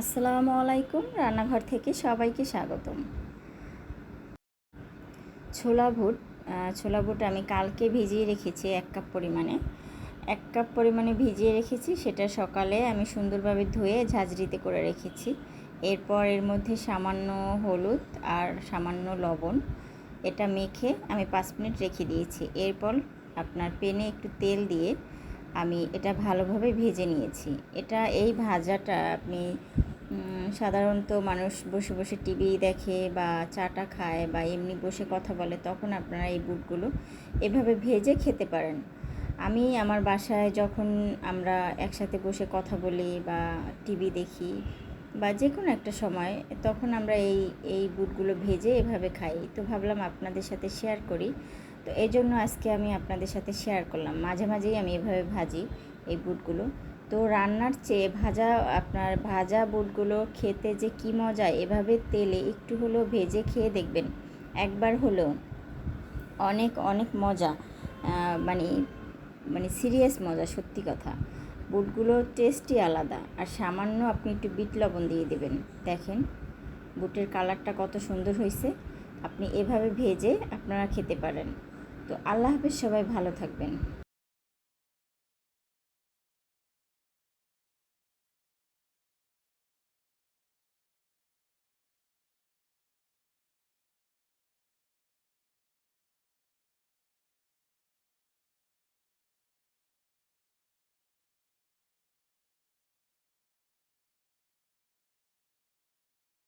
আসসালামু আলাইকুম রান্নাঘর থেকে সবাইকে স্বাগতম। ছোলা আহ, ছোলা বুট আমি কালকে ভিজিয়ে রেখেছি এক কাপ পরিমাণে। এক কাপ পরিমাণে ভিজিয়ে রেখেছি সেটা সকালে আমি সুন্দরভাবে ধুয়ে ঝাঁঝরিতে করে রেখেছি। এরপর এর মধ্যে সামান্য হলুদ আর সামান্য লবণ এটা মেখে আমি পাঁচ মিনিট রেখে দিয়েছি। এরপর আপনার পেনে একটু তেল দিয়ে আমি এটা ভালোভাবে ভেজে নিয়েছি। এটা এই ভাজাটা আপনি সাধারণত মানুষ বসে বসে টিভি দেখে বা চাটা খায় বা এমনি বসে কথা বলে, তখন আপনারা এই বুটগুলো এভাবে ভেজে খেতে পারেন। আমি আমার বাসায় যখন আমরা একসাথে বসে কথা বলি বা টিভি দেখি বা যে কোনো একটা সময়, তখন আমরা এই এই বুটগুলো ভেজে এভাবে খাই। তো ভাবলাম আপনাদের সাথে শেয়ার করি। তো এই জন্য আজকে আমি আপনাদের সাথে শেয়ার করলাম। মাঝে মাঝেই আমি এভাবে ভাজি এই বুটগুলো। তো রান্নার চেয়ে ভাজা, আপনার ভাজা বুটগুলো খেতে যে কী মজা, এভাবে তেলে একটু হলেও ভেজে খেয়ে দেখবেন। একবার হলেও। অনেক অনেক মজা। মানে মানে সিরিয়াস মজা, সত্যি কথা। বুটগুলো টেস্টই আলাদা। আর সামান্য আপনি একটু বিট লবণ দিয়ে দেবেন। দেখেন, বুটের কালারটা কত সুন্দর হয়েছে আপনি এভাবে ভেজে আপনারা খেতে পারেন। তো আল্লাহ হাফেজ, সবাই ভালো থাকবেন।